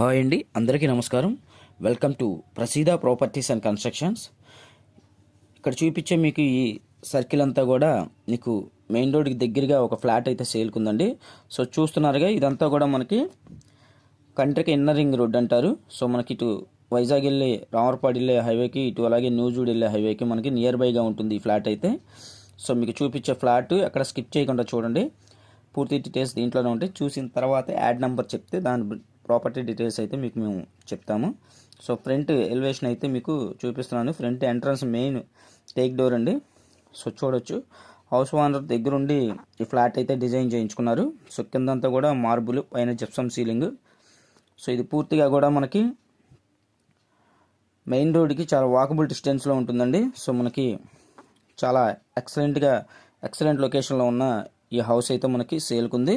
Hi అండి అందరికీ నమస్కారం. Welcome to Praseeda properties and constructions. ఇక్కడ చూపించే మీకు ఈ సర్కిల్ అంతా కూడా మీకు మెయిన్ రోడ్కి దగ్గరగా ఒక ఫ్లాట్ అయితే సేల్కుందండి. సో చూస్తున్నారుగా ఇదంతా కూడా మనకి కంట్రీకి ఇన్నర్ రింగ్ రోడ్ అంటారు. సో మనకి ఇటు వైజాగ్ వెళ్ళే రామర్పాడు వెళ్ళే హైవేకి ఇటు అలాగే న్యూజూడ్ వెళ్ళే హైవేకి మనకి నియర్ బైగా ఉంటుంది ఈ ఫ్లాట్ అయితే. సో మీకు చూపించే ఫ్లాట్ అక్కడ స్కిప్ చేయకుండా చూడండి. పూర్తి డీటెయిల్స్ దీంట్లోనే ఉంటాయి. చూసిన తర్వాత యాడ్ నెంబర్ చెప్తే దాని ప్రాపర్టీ డీటెయిల్స్ అయితే మీకు మేము చెప్తాము. సో ఫ్రంట్ ఎలివేషన్ అయితే మీకు చూపిస్తున్నాను. Front entrance main teak door అండి. సో చూడొచ్చు. హౌస్ ఓనర్ దగ్గరుండి ఈ ఫ్లాట్ అయితే డిజైన్ చేయించుకున్నారు. సో కిందంతా కూడా మార్బుల్ పైన జిప్సమ్ సీలింగ్. సో ఇది పూర్తిగా కూడా మనకి మెయిన్ రోడ్కి చాలా వాకబుల్ డిస్టెన్స్లో ఉంటుందండి. సో మనకి చాలా ఎక్సలెంట్గా ఎక్సలెంట్ లొకేషన్లో ఉన్న ఈ హౌస్ అయితే మనకి సేల్కుంది.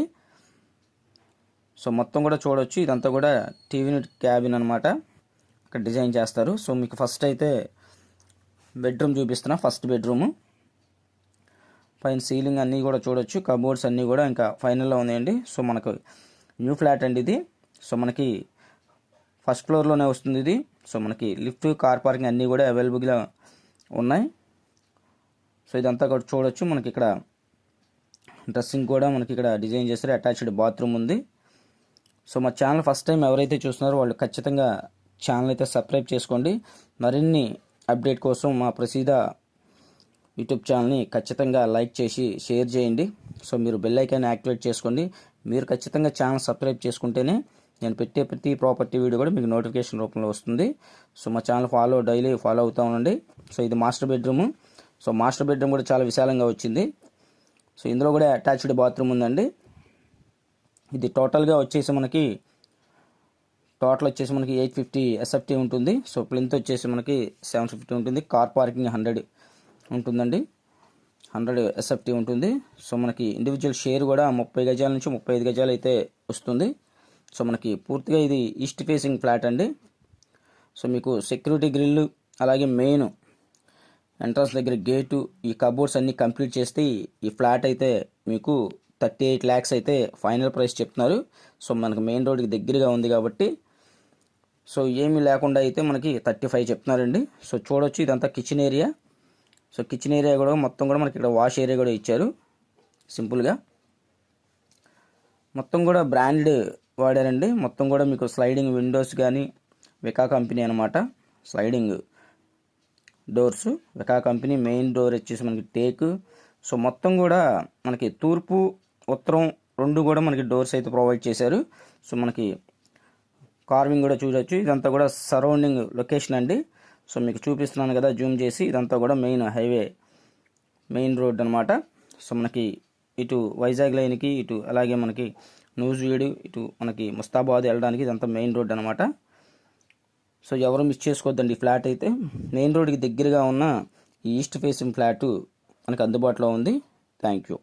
సో మొత్తం కూడా చూడొచ్చు. ఇదంతా కూడా టీవీ క్యాబిన్ అనమాట ఇక్కడ డిజైన్ చేస్తారు. సో మీకు ఫస్ట్ అయితే బెడ్రూమ్ చూపిస్తున్నా. First bedroom. పైన సీలింగ్ అన్నీ కూడా చూడొచ్చు. కబోర్డ్స్ అన్నీ కూడా ఇంకా ఫైనల్లో ఉన్నాయండి. సో మనకు న్యూ ఫ్లాట్ అండి ఇది. సో మనకి ఫస్ట్ ఫ్లోర్లోనే వస్తుంది ఇది. సో మనకి లిఫ్ట్ కార్ పార్కింగ్ అన్నీ కూడా అవైలబుల్గా ఉన్నాయి. సో ఇదంతా కూడా చూడొచ్చు. మనకి ఇక్కడ డ్రెస్సింగ్ కూడా మనకి ఇక్కడ డిజైన్ చేశారు. అటాచ్డ్ బాత్రూమ్ ఉంది. సో మా ఛానల్ ఫస్ట్ టైం ఎవరైతే చూస్తున్నారో వాళ్ళు ఖచ్చితంగా ఛానల్ అయితే సబ్స్క్రైబ్ చేసుకోండి. మరిన్ని అప్డేట్ కోసం మా ప్రసీద యూట్యూబ్ ఛానల్ని ఖచ్చితంగా లైక్ చేసి షేర్ చేయండి. సో మీరు బెల్ ఐకాన్ యాక్టివేట్ చేసుకోండి. మీరు ఖచ్చితంగా ఛానల్ సబ్స్క్రైబ్ చేసుకుంటేనే నేను పెట్టే ప్రతి ప్రాపర్టీ వీడియో కూడా మీకు నోటిఫికేషన్ రూపంలో వస్తుంది. సో మా ఛానల్ ఫాలో డైలీ ఫాలో అవుతూ ఉండండి. సో ఇది master bedroom. So master bedroom కూడా చాలా విశాలంగా వచ్చింది. సో ఇందులో కూడా అటాచ్డ్ బాత్రూమ్ ఉందండి. ఇది టోటల్గా వచ్చేసి మనకి టోటల్ వచ్చేసి మనకి eight fifty S F T ఉంటుంది. సో ప్లింత్ వచ్చేసి మనకి సెవెన్ ఫిఫ్టీ ఉంటుంది. కార్ పార్కింగ్ హండ్రెడ్ ఉంటుందండి. హండ్రెడ్ ఎస్ఎఫ్టీ ఉంటుంది. సో మనకి ఇండివిజువల్ షేర్ కూడా ముప్పై గజాల నుంచి ముప్పై ఐదు గజాలు అయితే వస్తుంది. సో మనకి పూర్తిగా ఇది ఈస్ట్ ఫేసింగ్ ఫ్లాట్ అండి. సో మీకు సెక్యూరిటీ గ్రిల్ అలాగే మెయిన్ ఎంట్రన్స్ దగ్గర గేటు ఈ కబోర్డ్స్ అన్నీ కంప్లీట్ చేస్తే ఈ ఫ్లాట్ అయితే మీకు థర్టీ ఎయిట్ ల్యాక్స్ అయితే ఫైనల్ ప్రైస్ చెప్తున్నారు. సో మనకి మెయిన్ రోడ్కి దగ్గరగా ఉంది కాబట్టి సో ఏమీ లేకుండా అయితే మనకి థర్టీ ఫైవ్ చెప్తున్నారండి. సో చూడొచ్చు ఇదంతా kitchen area so kitchen area కూడా మొత్తం కూడా మనకి ఇక్కడ వాష్ ఏరియా కూడా ఇచ్చారు. సింపుల్గా మొత్తం కూడా బ్రాండ్ వాడారండి. మొత్తం కూడా మీకు స్లైడింగ్ విండోస్ కానీ వికా కంపెనీ అనమాట sliding doors Vika company main door వచ్చేసి మనకి టేక్ సో మొత్తం కూడా మనకి తూర్పు ఉత్తరం రెండు కూడా మనకి డోర్స్ అయితే ప్రొవైడ్ చేశారు. సో మనకి కార్వింగ్ కూడా చూడొచ్చు. ఇదంతా కూడా సరౌండింగ్ లొకేషన్ అండి. సో మీకు చూపిస్తున్నాను కదా జూమ్ చేసి ఇదంతా కూడా మెయిన్ హైవే మెయిన్ రోడ్ అనమాట సో మనకి ఇటు వైజాగ్ లైన్కి ఇటు అలాగే మనకి నూజివీడు ఇటు మనకి ముస్తాబాద్ వెళ్ళడానికి ఇదంతా మెయిన్ రోడ్ అనమాట సో ఎవరు మిస్ చేసుకోవద్దండి ఫ్లాట్ అయితే. మెయిన్ రోడ్కి దగ్గరగా ఉన్న ఈస్ట్ ఫేసింగ్ ఫ్లాటు మనకు అందుబాటులో ఉంది. Thank you